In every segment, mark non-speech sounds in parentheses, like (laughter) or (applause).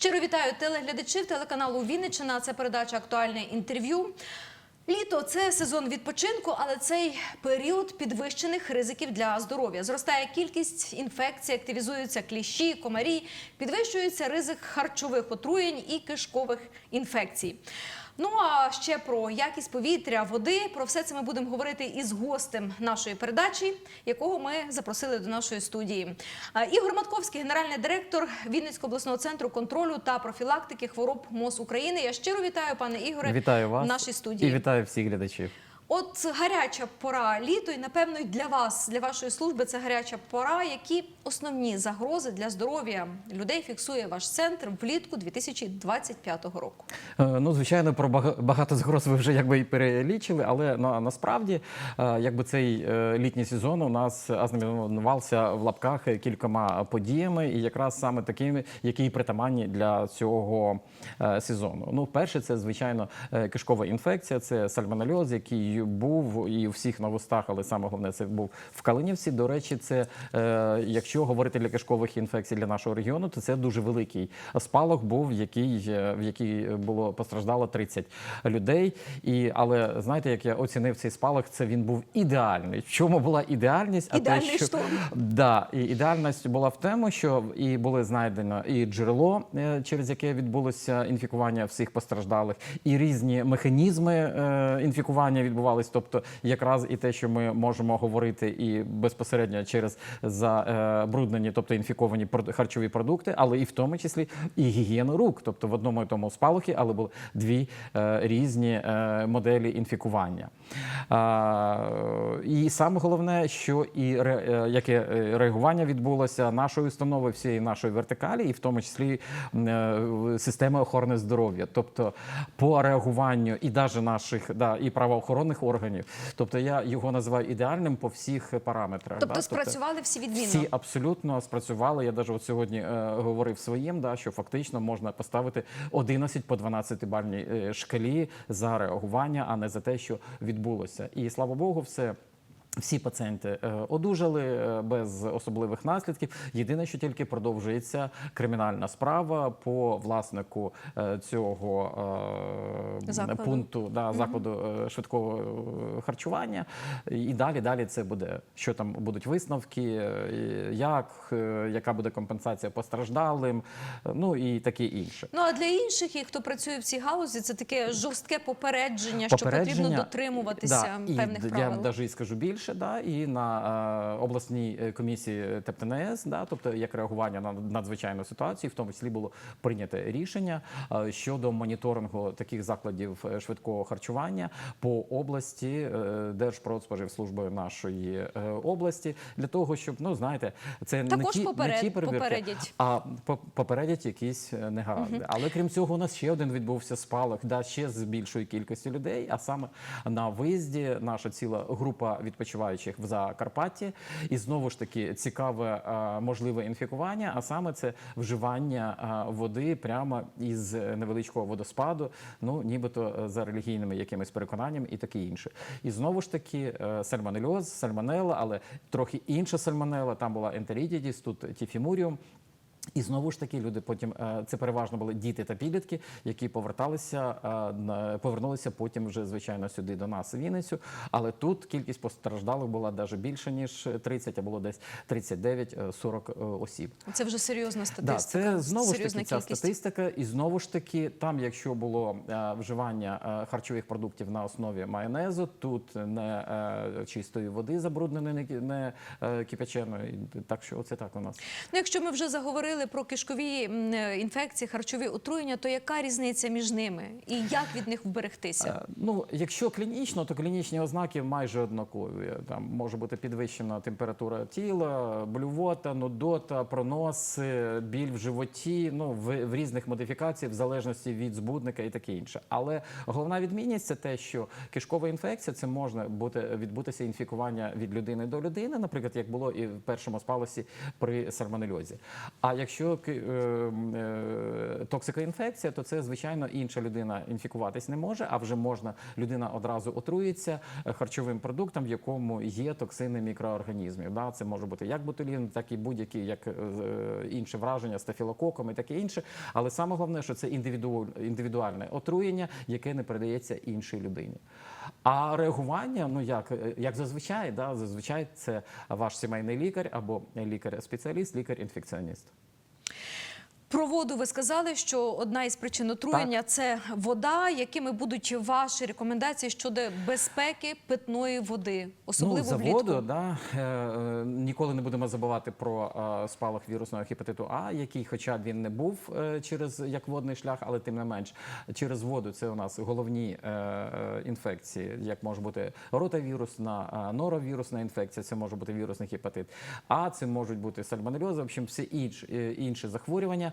Щиро вітаю телеглядачів телеканалу Вінниччина. Це передача Актуальне інтерв'ю. Літо це сезон відпочинку, але цей період підвищених ризиків для здоров'я. Зростає кількість інфекцій, активізуються кліщі, комарі, підвищується ризик харчових отруєнь і кишкових інфекцій. Ну а ще про якість повітря, води. Про все це ми будемо говорити із гостем нашої передачі, якого ми запросили до нашої студії. Ігор Матковський, генеральний директор Вінницького обласного центру контролю та профілактики хвороб МОЗ України. Я щиро вітаю, пане Ігоре, Вітаю вас в нашій студії. і вітаю всіх глядачів. От гаряча пора літо, і напевно для вас, для вашої служби, це гаряча пора. Які основні загрози для здоров'я людей фіксує ваш центр влітку 2025 року? Е, Ну, звичайно, про бага- багато загроз ви вже якби і перелічили, але на, насправді, е, якби цей е, літній сезон у нас ознаменувався в лапках кількома подіями, і якраз саме такими, які притаманні для цього сезону. Ну, перше, це звичайно кишкова інфекція, це сальмонельоз, який був і у всіх на але саме головне це був в Калинівці. До речі, це е, якщо говорити для кишкових інфекцій для нашого регіону, то це дуже великий спалах був, який е, в який було постраждало 30 людей. І але знаєте, як я оцінив цей спалах, це він був ідеальний. В чому була ідеальність? Ідеальний те, що шторм. да, і ідеальність була в тому, що і були знайдено і джерело, е, через яке відбулося інфікування всіх постраждалих, і різні механізми е, інфікування відбувались. Тобто, якраз і те, що ми можемо говорити, і безпосередньо через забруднені, тобто інфіковані харчові продукти, але і в тому числі і гігієну рук. Тобто в одному і тому спалахі, але були дві е, різні е, моделі інфікування. І саме головне, що і е, яке реагування відбулося нашої установи, всієї нашої вертикалі, і в тому числі системи охорони здоров'я, тобто по реагуванню і навіть наших да, і правоохоронних органів. Тобто я його називаю ідеальним по всвсіх параметрах. Тобто да? спрацювали всі відмінно. Всі абсолютно спрацювали. Я навіть от сьогодні е, говорив своїм, да, що фактично можна поставити 11 по 12 бальній е, шкалі за реагування, а не за те, що відбулося. І слава Богу, все. Всі пацієнти е, одужали е, без особливих наслідків. Єдине, що тільки продовжується кримінальна справа по власнику е, цього Закладу. пункту да, закладу е, швидкого харчування. І далі, далі це буде, що там будуть висновки, як, яка буде компенсація постраждалим, ну і таке інше. Ну а для інших, і хто працює в цій галузі, це таке жорстке попередження, що потрібно дотримуватися да, певних і, правил. Я навіть скажу більше, да, і на е, обласній е, комісії ТЕПТНС, да, тобто як реагування на надзвичайну ситуацію, в тому числі було прийнято рішення е, щодо моніторингу таких закладів е, швидкого харчування по області е, Держпродспоживслужбою нашої е, області для того, щоб ну знаєте, це не ті, поперед- не ті перевірки, попередять. а по- попередять якісь е, негаразди. Але крім цього, у нас ще один відбувся спалах, да, ще з більшою кількістю людей. А саме на виїзді наша ціла група відпочиваючих в Закарпатті. І знову ж таки цікаве е, можливе інфікування, а саме це вживання е, води прямо із невеличкого водоспаду, ну нібито е, за релігійними якимись переконаннями і таке інше. І знову ж таки сальмонельоз, сальмонелла, але трохи інша сальмонелла. Там була ентерітідіс, тут тіфімуріум. І знову ж таки, люди потім е, це переважно були діти та підлітки, які поверталися, е, повернулися потім вже звичайно сюди до нас, в Вінницю. Але тут кількість постраждалих була навіть більше ніж 30, а було десь 39-40 е, осіб. Це вже серйозна Да, статистика. це знову ж таки ця кількість. статистика, і знову ж таки, там, якщо було вживання харчових продуктів на основі майонезу, тут не чистої води забрудненої, не, ки- кипяченої. Так що оце так у нас. Ну, якщо ми вже заговорили про кишкові е, інфекції, харчові отруєння, то яка різниця між ними і як від них вберегтися? Е, Ну, якщо клінічно, то клінічні ознаки майже однакові. Там може бути підвищена температура тіла, блювота, нудота, пронос, е, біль в животі, ну в, в різних модифікаціях, в залежності від збудника і таке інше. Але головна відмінність це те, що кишкова інфекція це може бути відбутися інфікування від людини до людини, наприклад, як було і в першому спалосі при сальмонельозі. А якщо якщо ки- е, м, е, то це звичайно інша людина інфікуватись не може, а вже можна людина одразу отруїться е, харчовим продуктом, в якому є токсини мікроорганізмів. Да? Це може бути як ботулін, так і будь-які як е, е, інше враження, стафілококом і таке інше. Але саме головне, що це індивіду- індивідуальне отруєння, яке не передається іншій людині. А реагування, ну як, е, як зазвичай, да, зазвичай це ваш сімейний лікар або лікар-спеціаліст, лікар-інфекціоніст. Про воду ви сказали, що одна із причин отруєння це вода. Якими будуть ваші рекомендації щодо безпеки питної води, особливо ну, за влітку? воду, да, е, е, ніколи не будемо забувати про е, спалах вірусного гепатиту А, який, хоча він не був е, через як водний шлях, але тим не менш через воду це у нас головні е, е, інфекції, як може бути ротавірусна, е, норовірусна інфекція, це може бути вірусний гепатит. А це можуть бути сальмонельози, в общем, всі інші, е, інші захворювання.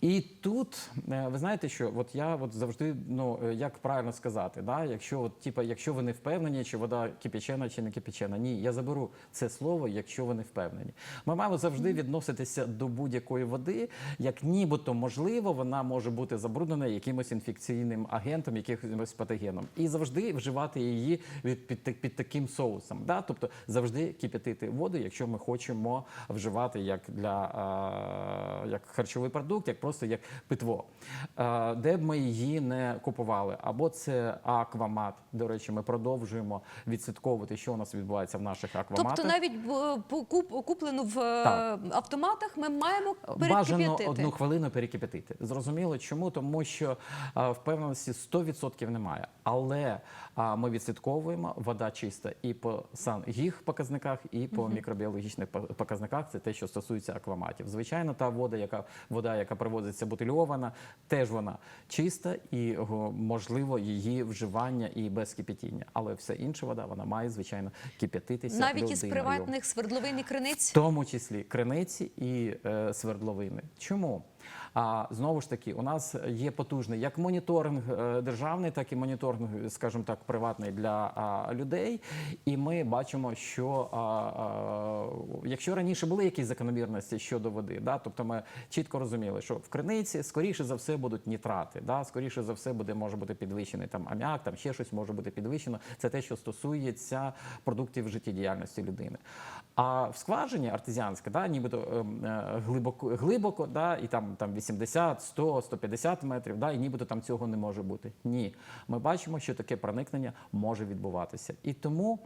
І тут е, ви знаєте, що от я от завжди, ну е, як правильно сказати, да, якщо от, типа, якщо ви не впевнені, чи вода кипячена чи не кипячена, ні, я заберу це слово, якщо ви не впевнені. Ми маємо завжди відноситися до будь-якої води, як нібито можливо, вона може бути забруднена якимось інфекційним агентом, якимось патогеном, і завжди вживати її від під, так- під таким соусом. Да? Тобто завжди кип'ятити воду, якщо ми хочемо вживати як для а, як харчовий продукт, як просто як питво. Де б ми її не купували, або це аквамат. До речі, ми продовжуємо відслідковувати, що у нас відбувається в наших акваматах. Тобто навіть е, куплену в е, Так. автоматах ми маємо Бажано одну хвилину перекипятити. Зрозуміло, чому? Тому що впевненості 100% немає. Але а, ми відслідковуємо вода чиста і по сангіх показниках, і по мікробіологічних по- показниках. Це те, що стосується акваматів. Звичайно, та вода, яка вода, яка привозиться бутильована, теж вона чиста і можливо її вживання і без кипятіння. Але вся інша вода вона має звичайно кип'ятитися Навіть із приватних свердловин і В криниць. тому числі криниці і е, свердловини. Чому? А знову ж таки, у нас є потужний як моніторинг е, державний, так і моніторинг, скажімо так, приватний для людей. І ми бачимо, що якщо раніше були якісь закономірності щодо води, да, тобто ми чітко розуміли, що в криниці скоріше за все будуть нітрати, да, скоріше за все буде може бути підвищений там аміак, там ще щось може бути підвищено. Це те, що стосується продуктів життєдіяльності людини. А в скважині артезіанська, да, нібито ем, е, глибоко, глибоко, да, і там, там 80, 100, 150 метрів, да, і нібито там цього не може бути. Ні, ми бачимо, що таке проникнення може відбуватися. І тому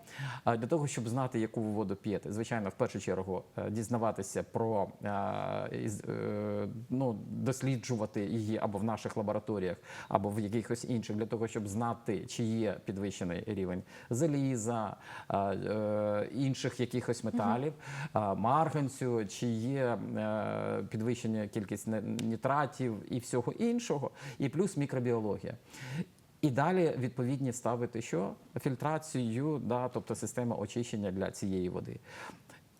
е, для того, щоб знати, яку ви воду п'єте, звичайно, в першу чергу е, дізнаватися про е, ну, досліджувати її або в наших лабораторіях, або в якихось інших, для того, щоб знати, чи є підвищений рівень заліза, інших якихось металів, марганцю, чи є підвищення кількість нітратів і всього іншого, і плюс мікробіологія. І далі відповідні ставити що фільтрацію, да, тобто система очищення для цієї води.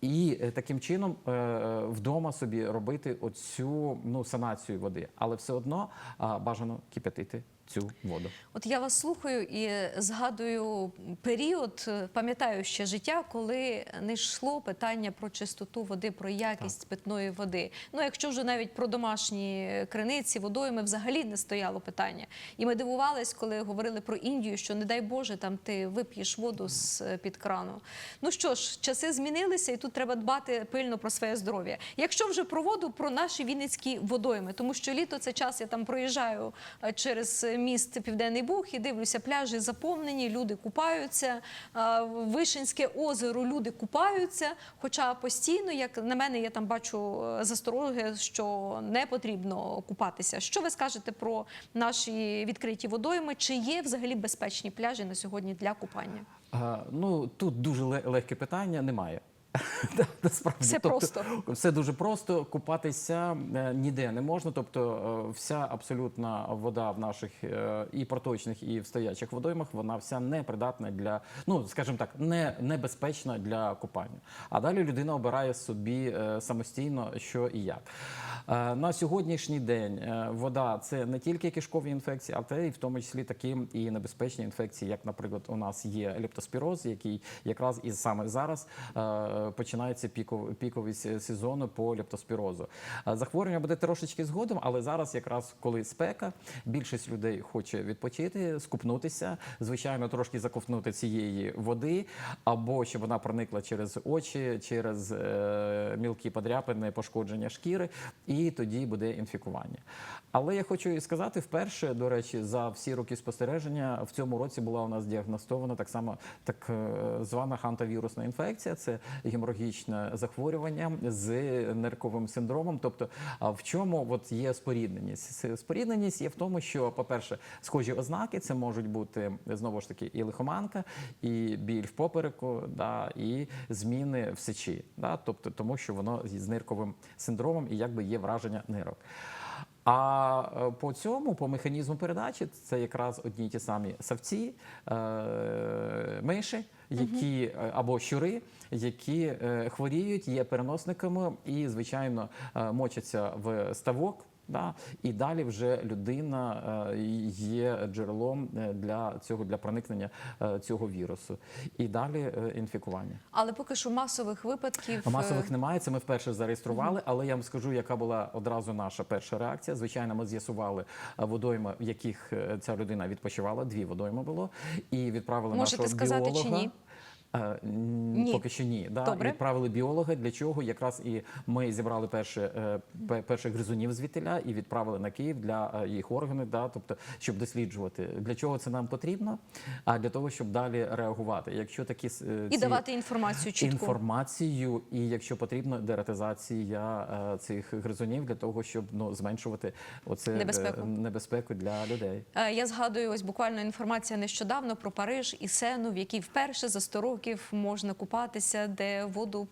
І е, таким чином е, е, вдома собі робити оцю ну, санацію води, але все одно бажано кип'ятити цю воду. От я вас слухаю і згадую період, е, пам'ятаю ще життя, коли не йшло питання про чистоту води, про якість питної води. Ну, якщо вже навіть про домашні криниці, водойми взагалі не стояло питання. І ми дивувались, коли говорили про Індію, що не дай Боже, там ти вип'єш воду з під крану. Ну що ж, часи змінилися, і тут треба дбати пильно про своє здоров'я. Якщо вже про воду, про наші вінницькі водойми, тому що літо це час, я там проїжджаю е, через міст Південний Буг і дивлюся, пляжі заповнені, люди купаються. Вишинське озеро, люди купаються. Хоча постійно, як на мене, я там бачу е, застороги, що не потрібно купатися. Що ви скажете про наші відкриті водойми? Чи є взагалі безпечні пляжі на сьогодні для купання? А, ну тут дуже ле- легке питання немає. (laughs) Насправді, Все Тобто, просто. Все дуже просто. Купатися е, ніде не можна. Тобто, е, вся абсолютна вода в наших е, і проточних, і в стоячих водоймах, вона вся непридатна для, ну скажімо так, не небезпечна для купання. А далі людина обирає собі самостійно, що і як. На сьогоднішній день вода це не тільки кишкові інфекції, а те і в тому числі такі і небезпечні інфекції, як, наприклад, у нас є лептоспіроз, який якраз і саме зараз починається піков, піковий сезон по лептоспірозу. Е, Захворювання буде трошечки згодом, але зараз, якраз коли спека, більшість людей хоче відпочити, скупнутися, звичайно, трошки заковтнути цієї води, або щоб вона проникла через очі, через е, мілкі подряпини, пошкодження шкіри, і тоді буде інфікування. Але я хочу і сказати, вперше, до речі, за всі роки спостереження в цьому році була у нас діагностована так само так е, звана хантавірусна інфекція. Це геморагічне захворювання з нирковим синдромом. Тобто, в чому от є спорідненість? Спорідненість є в тому, що, по-перше, схожі ознаки це можуть бути знову ж таки і лихоманка, і біль в попереку, да, і зміни в сечі. Да, тобто, тому що воно з нирковим синдромом і якби є враження нирок. А е, по цьому, по механізму передачі, це якраз одні й ті самі савці, е, миші, які е, або щури, які е, хворіють, є переносниками і, звичайно, е, мочаться в ставок. Да, і далі вже людина є джерелом для цього для проникнення цього вірусу, і далі інфікування. Але поки що масових випадків Масових немає. Це ми вперше зареєстрували. Але я вам скажу, яка була одразу наша перша реакція. Звичайно, ми з'ясували водойми, в яких ця людина відпочивала. Дві водойми було, і відправили Можете нашого сказати чи ні? Е, Ні. Поки що ні. Да? Добре. Відправили біолога. Для чого? Якраз і ми зібрали перше, е, перших гризунів звідтиля і відправили на Київ для е, їх органів, да? тобто, щоб досліджувати. Для чого це нам потрібно? А для того, щоб далі реагувати. Якщо такі і давати інформацію чітку. інформацію, і якщо потрібно, дератизація цих гризунів для того, щоб ну зменшувати оце Небезпеку. небезпеку для людей. Я згадую ось буквально інформація нещодавно про Париж і Сену, в якій вперше за 100 років можна купатися, де воду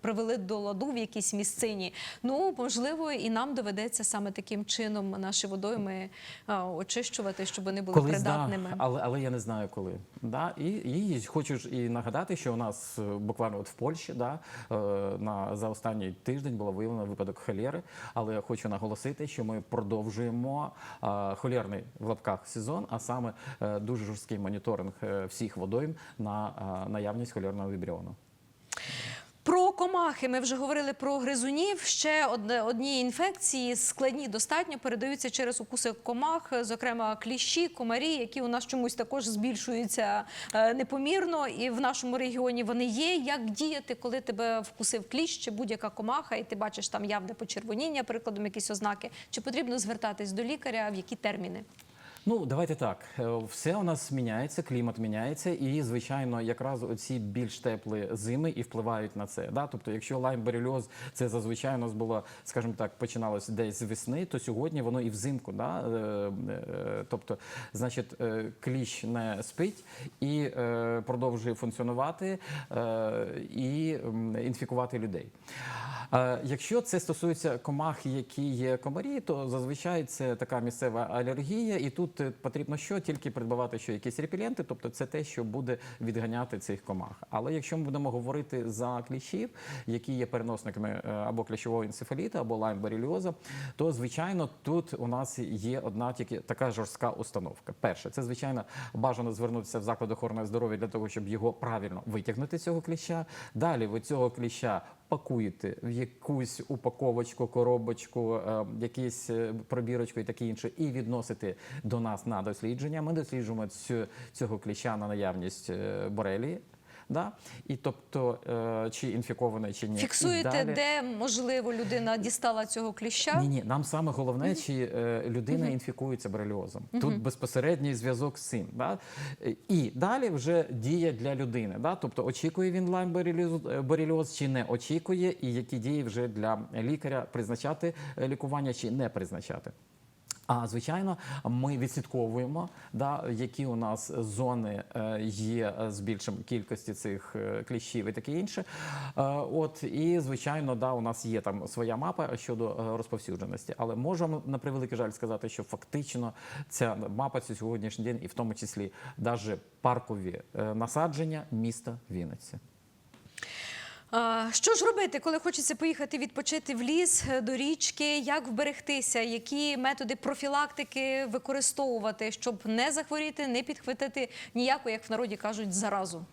привели до ладу в якійсь місцині. Ну можливо, і нам доведеться саме таким чином наші водойми е, очищувати, щоб вони були Колись, придатними. Да, але, але я не знаю коли. Да, і, і хочу ж і нагадати, що у нас е, буквально от в Польщі да, е, на, за останній тиждень було виявлено випадок холєри. Але я хочу наголосити, що ми продовжуємо холєрний в лапках сезон, а саме дуже жорсткий моніторинг всіх водойм на наявність холєрного вібріону. Про комахи ми вже говорили про гризунів. Ще одні інфекції складні достатньо передаються через укуси комах, зокрема кліщі, комарі, які у нас чомусь також збільшуються е, непомірно. І в нашому регіоні вони є. Як діяти, коли тебе вкусив кліщ чи будь-яка комаха, і ти бачиш там явне почервоніння, прикладом якісь ознаки? Чи потрібно звертатись до лікаря? В які терміни? Ну, давайте так. Е, Все у нас міняється, клімат міняється, і звичайно, якраз оці більш теплі зими і впливають на це. Да? Тобто, якщо лайм-берельоз, це зазвичай у нас було, скажімо так, починалося десь з весни, то сьогодні воно і взимку. Да? Е, е, Тобто, значить, кліщ не спить і продовжує функціонувати і інфікувати людей. Якщо це стосується комах, які є комарі, то зазвичай це така місцева алергія, і тут е, потрібно що тільки придбавати що якісь репеленти, тобто це те, що буде відганяти цих комах. Але якщо ми будемо говорити за кліщів, які є переносниками е, або кліщового енцефаліту, або лаймбореліоза, то звичайно тут у нас є одна тільки така жорстка установка. Перше, це звичайно бажано звернутися в заклад охорони здоров'я для того, щоб його правильно витягнути цього кліща. Далі ви цього кліща пакуєте в якусь упаковочку, коробочку, е, якісь е, пробірочку і таке інше, і відносите до нас на дослідження. Ми досліджуємо цю, цього кліща на наявність е, борелії. Да? І тобто, е, чи інфікований, чи ні. Фіксуєте, далі- де можливо людина дістала цього кліща? ні, ні, нам саме головне, чи е, людина інфікується бореліозом. Тут безпосередній зв'язок з цим. Да? Е, І далі вже дія для людини. Да? Тобто очікує він лайм бореліоз чи не очікує, і які дії вже для лікаря призначати е, лікування чи не призначати. А звичайно, ми відслідковуємо, да, які у нас зони е, є з більшим кількості цих е, кліщів і таке інше. Е, От і звичайно, да, у нас є там своя мапа щодо е, розповсюдженості. Але можемо на превеликий жаль сказати, що фактично ця мапа це сьогоднішній день, і в тому числі навіть паркові е, насадження міста Вінниці. Що ж робити, коли хочеться поїхати відпочити в ліс, е, до річки? Як вберегтися? Які методи профілактики використовувати, щоб не захворіти, не підхватити ніяку, як в народі кажуть, заразу?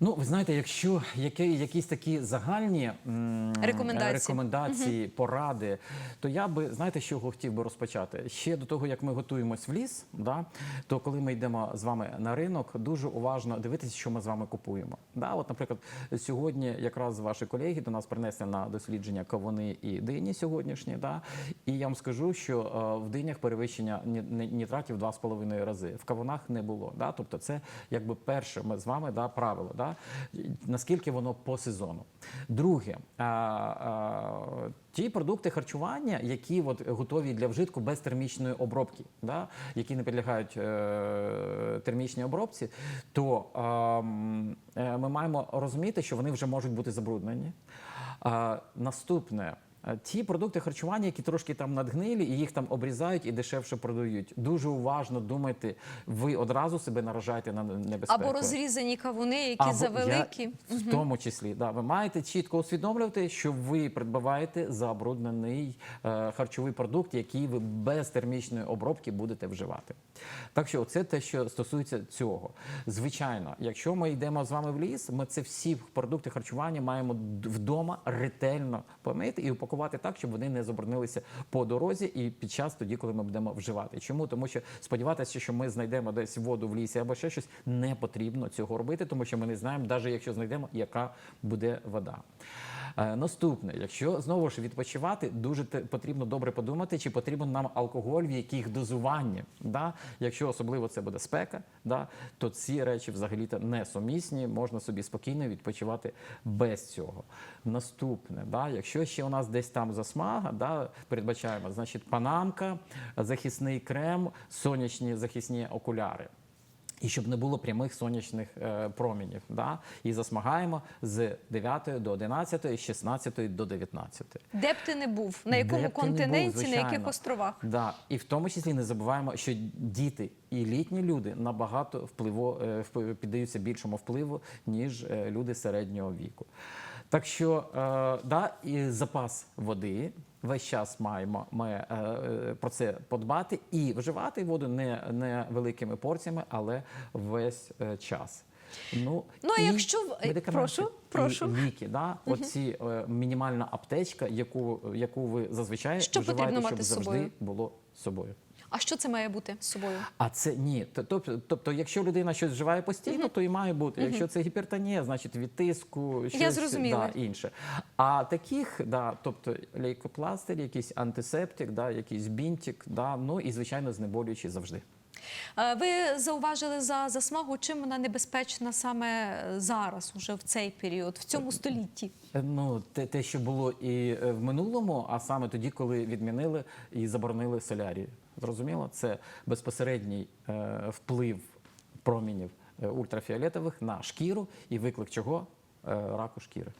Ну, ви знаєте, якщо які, якісь такі загальні м, Рекомендації. е, рекомендації, поради, то я би знаєте, з чого хотів би розпочати? Ще до того, як ми готуємось в ліс, да, то коли ми йдемо з вами на ринок, дуже уважно дивитися, що ми з вами купуємо. Да, от, наприклад, сьогодні якраз ваші колеги до нас принесли на дослідження кавуни і дині сьогоднішні. Да, і я вам скажу, що е, в динях перевищення ні- ні- нітратів 2,5 рази. В кавунах не було. Да? Тобто це якби перше ми з вами да, правило. Да? Наскільки воно по сезону. Друге, а, а, ті продукти харчування, які от, готові для вжитку без термічної обробки, да? які не підлягають е, термічній обробці, то е, ми маємо розуміти, що вони вже можуть бути забруднені. Е, наступне. Е, Ті продукти харчування, які трошки там надгнилі, і їх там обрізають і дешевше продають. Дуже уважно думайте, ви одразу себе наражаєте на небезпеку. Або розрізані кавуни, які Або завеликі. Я, в тому числі, да, ви маєте чітко усвідомлювати, що ви придбаваєте забруднений е, харчовий продукт, який ви без термічної обробки будете вживати. Так що це те, що стосується цього. Звичайно, якщо ми йдемо з вами в ліс, ми це всі продукти харчування маємо вдома ретельно помити і упакувати так, щоб вони не заборонилися по дорозі і під час тоді, коли ми будемо вживати. Чому? Тому що сподіватися, що ми знайдемо десь воду в лісі або ще щось, не потрібно цього робити, тому що ми не знаємо, навіть якщо знайдемо, яка буде вода. Е, Наступне, якщо знову ж відпочивати, дуже потрібно добре подумати, чи потрібен нам алкоголь, в яких дозуванні. Да? Якщо особливо це буде спека, да? то ці речі взагалі-то несумісні, можна собі спокійно відпочивати без цього. Наступне, да? якщо ще у нас десь там засмага, да? передбачаємо, значить, панамка, захисний крем, сонячні захисні окуляри. І щоб не було прямих сонячних е, промінів. Да? І засмагаємо з 9 до 11, з 16 до 19. Де б ти не був, на якому Де не був, на яких островах. Да. І в тому числі не забуваємо, що діти і літні люди набагато впливо, е, піддаються більшому впливу, ніж е, люди середнього віку. Так що да, і запас води. Весь час маємо ми е, е, про це подбати і вживати воду не, не великими порціями, але весь е, час. Ну, Ну, а і якщо е, прошу, і ліки, да? оці е, мінімальна аптечка, яку, яку ви зазвичай Що вживаєте, щоб завжди собою? було з собою. А що це має бути з собою? А це ні. Тобто, тобто, якщо людина щось вживає постійно, то і має бути. Якщо це гіпертонія, значить від тиску, щось да, інше. А таких, да, тобто лейкопластир, якийсь антисептик, да, якийсь бінтик, да, ну і звичайно знеболюючий завжди. Е, Ви зауважили за засмагу, чим вона небезпечна саме зараз, уже в цей період, в цьому столітті. Е, Ну, те, те, що було і е, в минулому, а саме тоді, коли відмінили і заборонили солярії. Зрозуміло, це безпосередній е, вплив промінів е, ультрафіолетових на шкіру і виклик чого? Е, раку шкіри.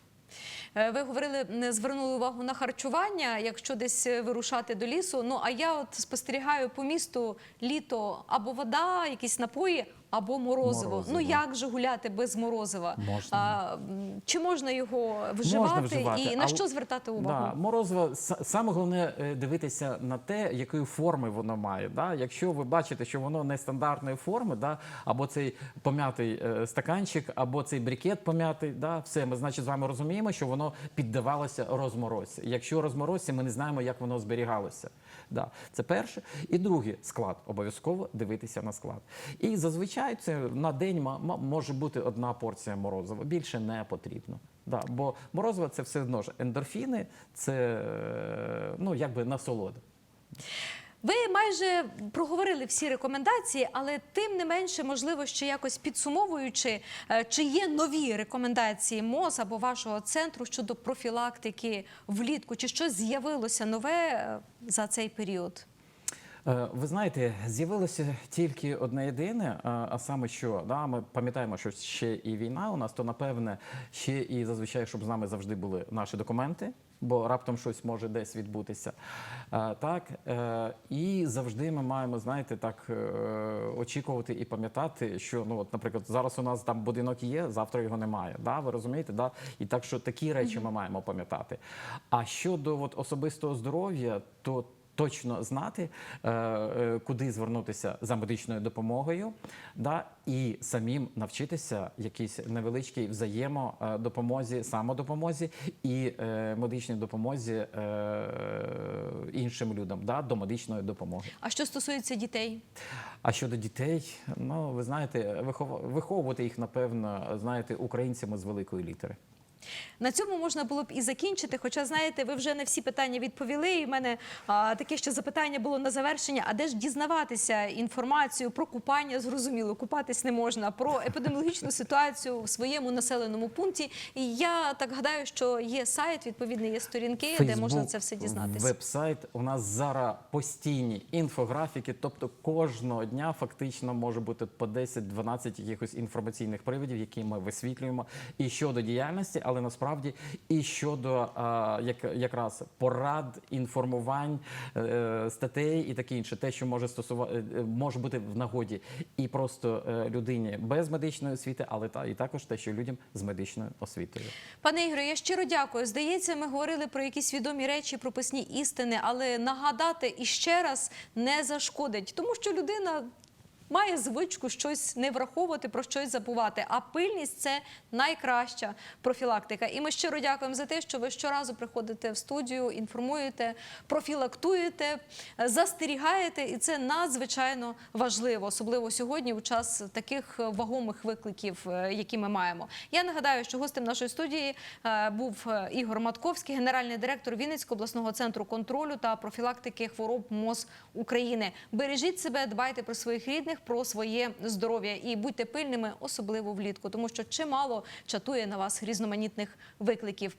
Е, Ви говорили, звернули увагу на харчування, якщо десь е, вирушати до лісу. Ну а я от спостерігаю по місту літо або вода, якісь напої, або морозиво. Морозиво. Ну як же гуляти без морозива? Можна. А, чи можна його вживати, вживати, і на що звертати увагу? Да, морозиво саме головне е, дивитися на те, якої форми воно має. Да? Якщо ви бачите, що воно нестандартної форми, да? або цей пом'ятий е, стаканчик, або цей брикет пом'ятий, да? все, ми значить з вами розуміємо, що воно піддавалося розморозці. Якщо розморозці, ми не знаємо, як воно зберігалося. Да. Це перше. І друге склад. Обов'язково дивитися на склад. І зазвичай це на день може бути одна порція морозива. Більше не потрібно. Да, бо морозиво це все одно ж ендорфіни, це е, ну, якби насолода. Ви майже проговорили всі рекомендації, але тим не менше, можливо, ще якось підсумовуючи, е, чи є нові рекомендації МОЗ або вашого центру щодо профілактики влітку, чи щось з'явилося нове е, за цей період? Е, Ви знаєте, з'явилося тільки одне єдине, е, а саме що да, ми пам'ятаємо, що ще і війна у нас, то напевне ще і зазвичай, щоб з нами завжди були наші документи, бо раптом щось може десь відбутися. Е, Так і завжди ми маємо, знаєте, так очікувати і пам'ятати, що ну, от, наприклад, зараз у нас там будинок є, завтра його немає. Да? Ви розумієте? Да? І так що такі речі ми маємо пам'ятати. А щодо от, особистого здоров'я, то точно знати, е, е, куди звернутися за медичною допомогою, да, і самим навчитися якійсь невеличкій взаємодопомозі, самодопомозі і е, медичній допомозі іншим людям да, до медичної допомоги. А що стосується дітей? А щодо дітей, ну ви знаєте, виховувати їх, напевно, знаєте, українцями з великої літери. На цьому можна було б і закінчити. Хоча, знаєте, ви вже на всі питання відповіли. І в мене а, таке ще запитання було на завершення: а де ж дізнаватися інформацію про купання? Зрозуміло, купатись не можна, про епідеміологічну ситуацію в своєму населеному пункті. І я так гадаю, що є сайт, відповідний є сторінки, де можна це все дізнатися. Вебсайт у нас зараз постійні інфографіки, тобто кожного дня фактично може бути по 10-12 якихось інформаційних приводів, які ми висвітлюємо і щодо діяльності, але насправді і щодо а, як, якраз порад, інформувань, е, статей і таке інше, те, що може стосувати може бути в нагоді і просто е, людині без медичної освіти, але та і також те, що людям з медичною освітою. Пане Ігоре, я щиро дякую. Здається, ми говорили про якісь відомі речі, про писні істини, але нагадати іще раз не зашкодить, тому що людина. Має звичку щось не враховувати, про щось забувати. А пильність це найкраща профілактика. І ми щиро дякуємо за те, що ви щоразу приходите в студію, інформуєте, профілактуєте, застерігаєте, і це надзвичайно важливо, особливо сьогодні, у час таких вагомих викликів, е, які ми маємо. Я нагадаю, що гостем нашої студії е, був е, Ігор Матковський, генеральний директор Вінницького обласного центру контролю та профілактики хвороб МОЗ України. Бережіть себе, дбайте про своїх рідних, про своє здоров'я і будьте пильними, особливо влітку, тому що чимало чатує на вас різноманітних викликів.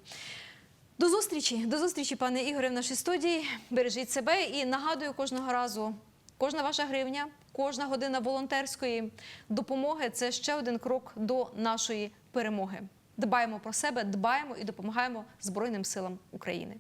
До зустрічі, до зустрічі, пане Ігоре, в нашій студії. Бережіть себе і нагадую кожного разу. Кожна ваша гривня, кожна година волонтерської допомоги це ще один крок до нашої перемоги. Дбаємо про себе, дбаємо і допомагаємо Збройним силам України.